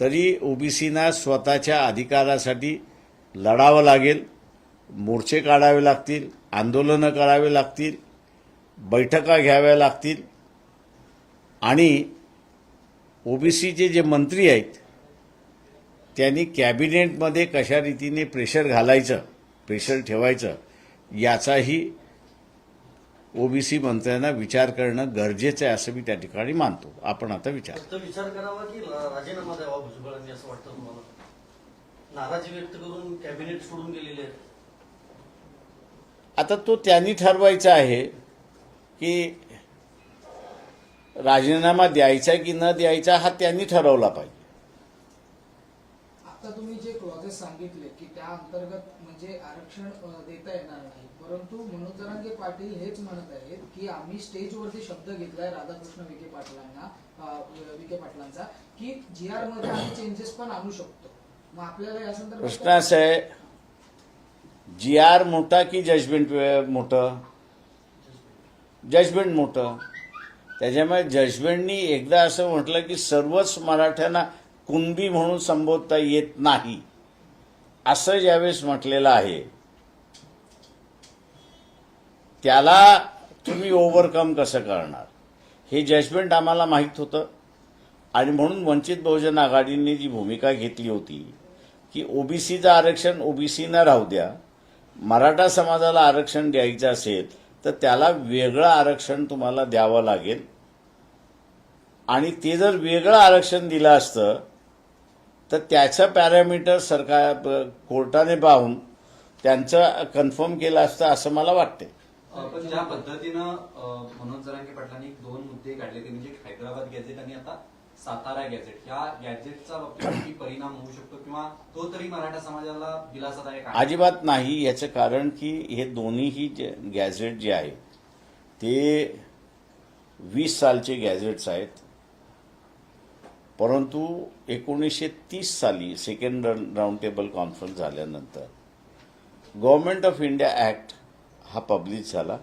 तरी ओबीसीना स्वतःच्या अधिकारासाठी लढावं लागेल मोर्चे काढावे लागतील आंदोलनं करावे लागतील बैठका घ्याव्या लागतील. आणि ओबीसीचे जे मंत्री आहेत त्यांनी कॅबिनेटमध्ये कशा रीतीने प्रेशर घालायचं प्रेशर ठेवायचं याचाही ओबीसी मंत्र्यांना विचार करणं गरजेचं आहे असं मी त्या ठिकाणी मानतो. आपण आता विचार विचार करावा की राजीनामा द्यावा भुजबळांनी असं वाटतं तुम्हाला? नाराजी व्यक्त करून कॅबिनेट सोडून गेलेले आहेत. आता तो त्यांनी ठरवायचा आहे की राजीनामा द्यायचा की न द्यायचा हा त्यांनी ठरवला पाहिजे. आता तुम्ही जे क्लॉजेस सांगितले की त्या अंतर्गत म्हणजे आरक्षण देता येणार नाही. परंतु मनोज जरांगे पाटील हेच म्हणत आहेत की आम्ही स्टेजवरती शब्द घेतलाय राधाकृष्ण विखे पाटलांना विखे पाटलांचा की जी आरमध्ये आम्ही चेंजेस पण आणू शकतो. मग आपल्याला या संदर्भात प्रश्न असा आहे जी आर मोठा की जजमेंट मोठं? जजमेंट मोठं. त्याच्यामुळे जजमेंटनी एकदा असं म्हटलं की सर्वच मराठ्यांना कुणबी म्हणून संबोधता येत नाही असं ज्यावेळेस म्हटलेलं आहे. त्याला तुम्ही ओव्हरकम कसं करणार? हे जजमेंट आम्हाला माहीत होतं. आणि म्हणून वंचित बहुजन आघाडीने जी भूमिका घेतली होती की ओबीसीचं आरक्षण ओबीसीनं राहू द्या. मराठा समाजाला आरक्षण द्यायचं असेल तर त्याला वेगळं आरक्षण तुम्हाला द्यावं लागेल. आणि ते जर वेगळं आरक्षण दिलं असतं तर त्याचं पॅरामीटर सरकार कोर्टाने पाहून त्यांचं कन्फर्म केलं असतं असं मला वाटते पण ज्या पद्धतीनं मनोज जरांगे पाटलांनी दोन मुद्दे काढले ते म्हणजे हैदराबाद गॅझेट आणि आता सातारा गॅझेट. ह्या गॅझेटचा बाबतीत किती परिणाम होऊ शकतो किंवा तो तरी मराठा समाजाला दिलासादायक अजिबात नाही याचं कारण की हे दोन्हीही जे गॅझेट जे आहे ते वीस सालचे गॅझेट्स आहेत. परंतु एकोणीसशे तीस साली सेकंड राऊंड टेबल कॉन्फरन्स झाल्यानंतर गव्हर्नमेंट ऑफ इंडिया ॲक्ट हा पब्लिश झाला.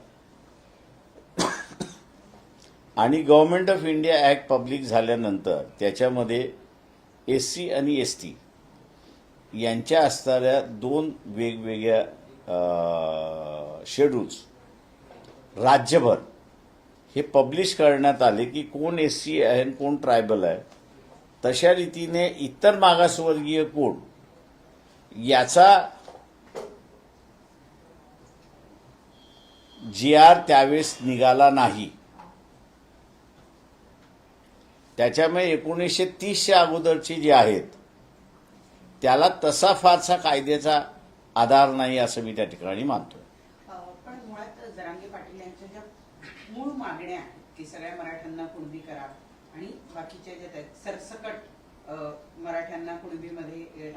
आणि government of India act public झाल्यानंतर त्याच्यामध्ये एस सी आणि एस टी यांच्या असणाऱ्या दोन वेगवेगळ्या शेड्यूल्स राज्यभर हे पब्लिश करण्यात आले की कोण एस सी आहे आणि कोण ट्रायबल आहे. तशा रीतीने इतर मागासवर्गीय कोण याचा जी आर त्यावेळेस निघाला नाही. त्याच्यामुळे एकोणीसशे तीसच्या अगोदरचे जे आहेत त्याला तसा फारसा कायद्याचा आधार नाही असं मी त्या ठिकाणी मानतो पण मुळात जरांगे पाटील यांच्या ज्या मूळ मागण्या की सगळ्या मराठ्यांना कुणबी करा आणि बाकीच्या ज्या आहेत सरसकट मराठ्यांना कुणबीमध्ये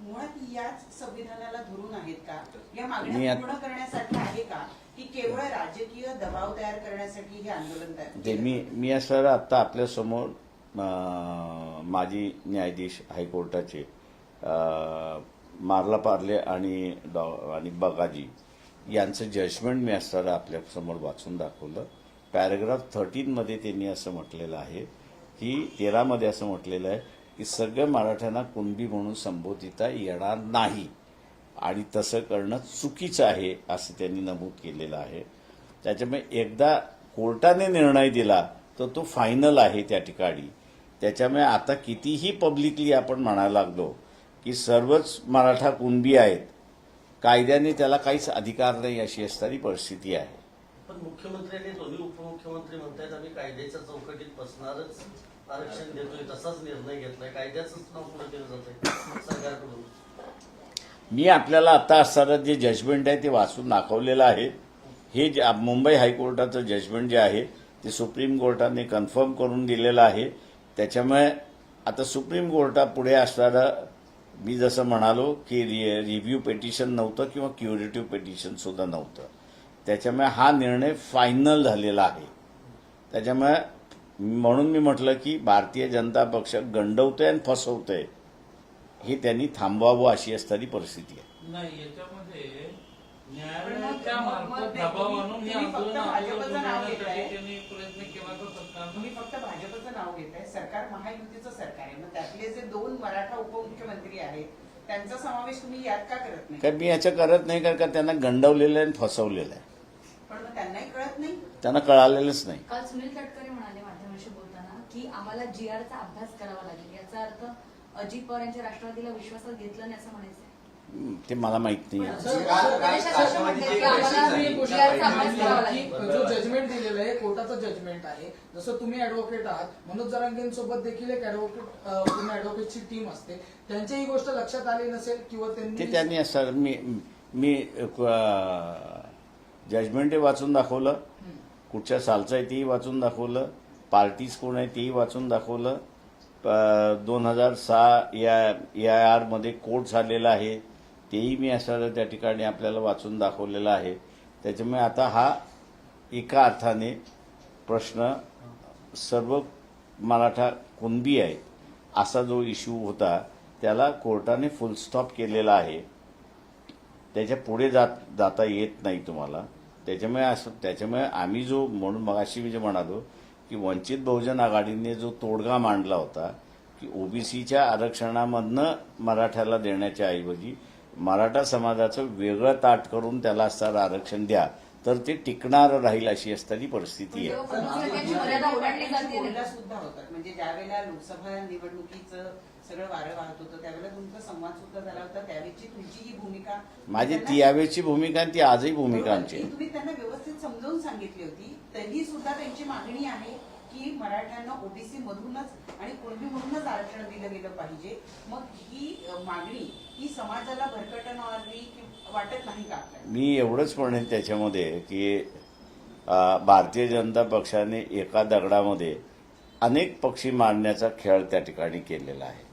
मुळात याच संविधानाला धरून आहेत का? या मागण्या पूर्ण करण्यासाठी आहे का? की केवळ राजकीय दबाव तयार करण्यासाठी हे आंदोलन ते? मी मी असं आत्ता आपल्यासमोर अं, माजी न्यायाधीश हायकोर्टाचे मार्ला पार्ले आणि डॉ आणि बगाजी यांचं जजमेंट मी असताना आपल्यासमोर वाचून दाखवलं पॅराग्राफ थर्टीनमध्ये त्यांनी असं म्हटलेलं आहे की तेरामध्ये असं म्हटलेलं आहे की सगळ्या मराठ्यांना कुणबी म्हणून संबोधिता येणार नाही आणि तसं करणं चुकीचं आहे असं त्यांनी नमूद केलेलं आहे. त्याच्यामुळे एकदा कोर्टाने निर्णय दिला तर तो फायनल आहे त्या ठिकाणी. त्याच्यामुळे आता कितीही पब्लिकली आपण म्हणायला लागलो की सर्वच मराठा कुणबी आहेत कायद्याने त्याला काहीच अधिकार नाही अशी असणारी परिस्थिती आहे. पण मुख्यमंत्र्यांनी दोन्ही उपमुख्यमंत्री म्हणतायत आम्ही कायद्याच्या चौकटीत बसणारच आरक्षण देतोय तसाच निर्णय घेतलाय कायद्याच नाव पुढे केलं जात सरकारकडून. मी आपल्याला आता असताना जे जजमेंट आहे ते वाचून दाखवलेलं आहे. हे जे मुंबई हायकोर्टाचं जजमेंट जे आहे ते सुप्रीम कोर्टाने कन्फर्म करून दिलेलं आहे. त्याच्यामुळे आता सुप्रीम कोर्टापुढे असणारं मी जसं म्हणालो की रि रिव्ह्यू पेटिशन नव्हतं किंवा क्युरेटिव्ह पेटिशनसुद्धा नव्हतं. त्याच्यामुळे हा निर्णय फायनल झालेला आहे. त्याच्यामुळे म्हणून मी म्हटलं की भारतीय जनता पक्ष गंडवतोय आणि फसवतोय. हे त्यांनी थांबवावं अशी असणारी परिस्थिती आहे. नाही याच्यामध्ये पण न्यायालयाच्या मग- मग- मार्फत मग ते दबाव तुम्ही- आणून हे तुम्ही फक्त आंदोलन भाजपचं नाव आंदोलन घेताय. त्यांनी प्रयत्न केला तर सरकारनं तुम्ही फक्त भाजपचं नाव घेताय. सरकार महायुतीचं सरकार आहे. मग त्यातले जे दोन मराठा उपमुख्यमंत्री आहेत त्यांचा समावेश तुम्ही यात का करत नाही? कारण मी याचं करत नाही कारण का त्यांना गंडवलेलं आहे आणि फसवलेलं आहे. पण मग त्यांनाही कळत नाही? त्यांना कळालेलंच नाही. काल सुनील तटकरे म्हणाले माध्यमांशी बोलताना की आम्हाला जी चा अभ्यास करावा अजित पवार यांच्या राष्ट्रवादीला विश्वासात घेतलं नाही असं म्हणायचं हं, ते मला माहीत नाही जो जजमेंट दिलेलं आहे कोर्टाचं जजमेंट आहे जसं तुम्ही ऍडव्होकेट आहात मनोज जरांगेंसोबत देखील एक ऍडव्होकेट पूर्ण ऍडव्होकेटची टीम असते त्यांची ही गोष्ट लक्षात आली नसेल किंवा ते त्यांनी त्यांनी असं मी मी जजमेंट वाचून दाखवलं हं. कुठच्या सालचं आहे तेही वाचून दाखवलं पार्टीज कोण आहे तेही वाचून दाखवलं दोन हजार सहा या ए आय आरमध्ये कोर्ट झालेला आहे. तेही मी असं त्या ठिकाणी आपल्याला वाचून दाखवलेलं आहे. त्याच्यामुळे आता हा एका अर्थाने प्रश्न सर्व मराठा कुणबी आहे असा जो इश्यू होता त्याला कोर्टाने फुल स्टॉप केलेला आहे. त्याच्या पुढे जात जाता येत नाही तुम्हाला. त्याच्यामुळे असं त्याच्यामुळे आम्ही जो म्हणून मगाशी मी जे म्हणालो की वंचित बहुजन आघाडीने जो तोडगा मांडला होता की ओबीसीच्या आरक्षणामधनं मराठ्याला देण्याच्या ऐवजी मराठा समाजाचं वेगळं ताट करून त्याला असणारं आरक्षण द्या तर ते टिकणारं राहील अशी असणारी परिस्थिती आहे. म्हणजे ज्या वेळेला लोकसभा निवडणुकीचं सगळं वारं वाहत होतं. त्यावेळेला तुमचा संवाद सुद्धा झाला होता. त्यावेळची तुमची ही भूमिका माझी ती यावेळची भूमिका आणि ती आजही भूमिका आमची. तुम्ही त्यांना व्यवस्थित समजावून सांगितली होती. तरी सुद्धा त्यांची मागणी आहे की मराठ्यांना ओबीसी मधूनच आणि कुणबी म्हणूनच आरक्षण दिलं गेलं पाहिजे. मग ही मागणी ही समाजाला भरकटणारी वाटत नाही का मी एवढंच म्हणेन त्याच्यामध्ये की भारतीय जनता पक्षाने एका दगडामध्ये अनेक पक्षी मारण्याचा खेळ त्या ठिकाणी केलेला आहे.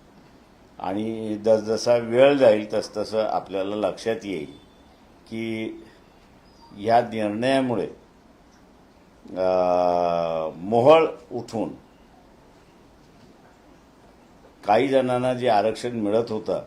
आणि जसजसा वेळ जाईल तसतसं आपल्याला लक्षात येईल की ह्या निर्णयामुळे मोहळ उठून काही जणांना जे आरक्षण मिळत होतं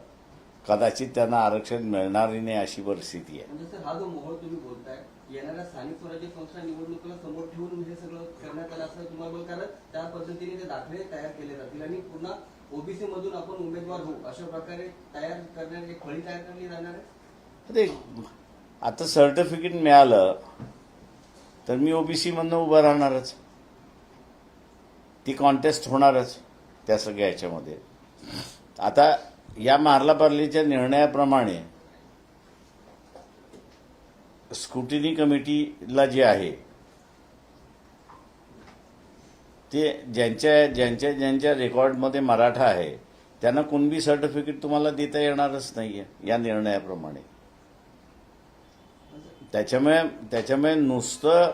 कदाचित त्यांना आरक्षण मिळणारी नाही अशी परिस्थिती आहे. म्हणजे सर हा जो मोहळ तुम्ही बोलताय येणाऱ्या स्थानिक स्वराज्य संस्था निवडणुकीला समोर ठेवून हे सगळं करण्यात आलं असं तुम्हाला कारण त्या पद्धतीने ते दाखले तयार केले जातील आणि पुन्हा ओबीसी मधून आपण उमेदवार होऊ अशा प्रकारे तयार करण्यात एक फळी तयार करली जाणार आहे. ते आता सर्टिफिकेट मिळालं तर मी ओबीसी मधनं उभं राहणारच. ती कॉन्टेस्ट होणारच त्या सगळ्या याच्यामध्ये. आता या मार्लापार्लीच्या निर्णयाप्रमाणे स्क्रुटिनी कमिटीला जे आहे ते ज्यांच्या ज्यांच्या ज्यांच्या रेकॉर्डमध्ये मराठा आहे त्यांना कुणबी सर्टिफिकेट तुम्हाला देता येणारच नाही आहे या निर्णयाप्रमाणे. त्याच्यामुळे त्याच्यामुळे नुसतं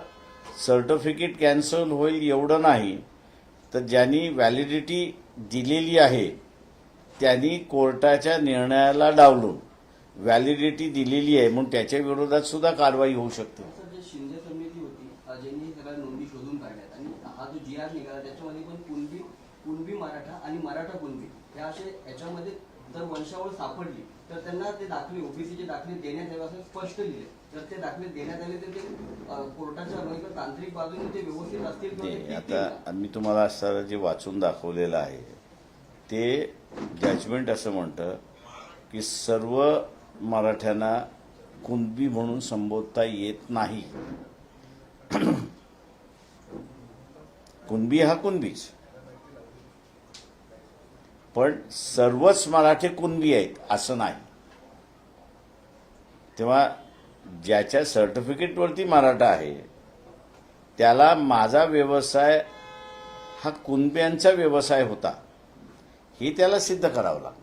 सर्टिफिकेट कॅन्सल होईल एवढं नाही तर ज्यांनी व्हॅलिडिटी दिलेली आहे त्यांनी कोर्टाच्या निर्णयाला डावलून व्हॅलिडिटी दिलेली आहे म्हणून त्याच्या विरोधात सुद्धा कारवाई होऊ शकते सर जे शिंदे समिती होती अ, ज्यांनी सगळ्या नोंदी शोधून काढल्यात आणि आर निघाला त्याच्यामध्ये पण कुणबी कुणबी मराठा आणि मराठा कुणबी या असे याच्यामध्ये जर वंशावळ सापडली तर त्यांना ते दाखले ओबीसीचे दाखले देण्यात यावे असं स्पष्ट लिहिले जर ते दाखले देण्यात आले तर ते कोर्टाच्या किंवा तांत्रिक बाजूने ते व्यवस्थित असतील आता? मी तुम्हाला असं जे वाचून दाखवलेलं आहे ते जजमेंट असं म्हणतं की सर्व मराठ्यांना कुणबी म्हणून संबोधता येत नाही कुणबी हा कुणबीच. पण सर्वच मराठे कुणबी आहेत असं नाही. तेव्हा ज्याच्या सर्टिफिकेटवरती मराठा आहे त्याला माझा व्यवसाय हा कुणब्यांचा व्यवसाय होता हे त्याला सिद्ध करावं लागतं.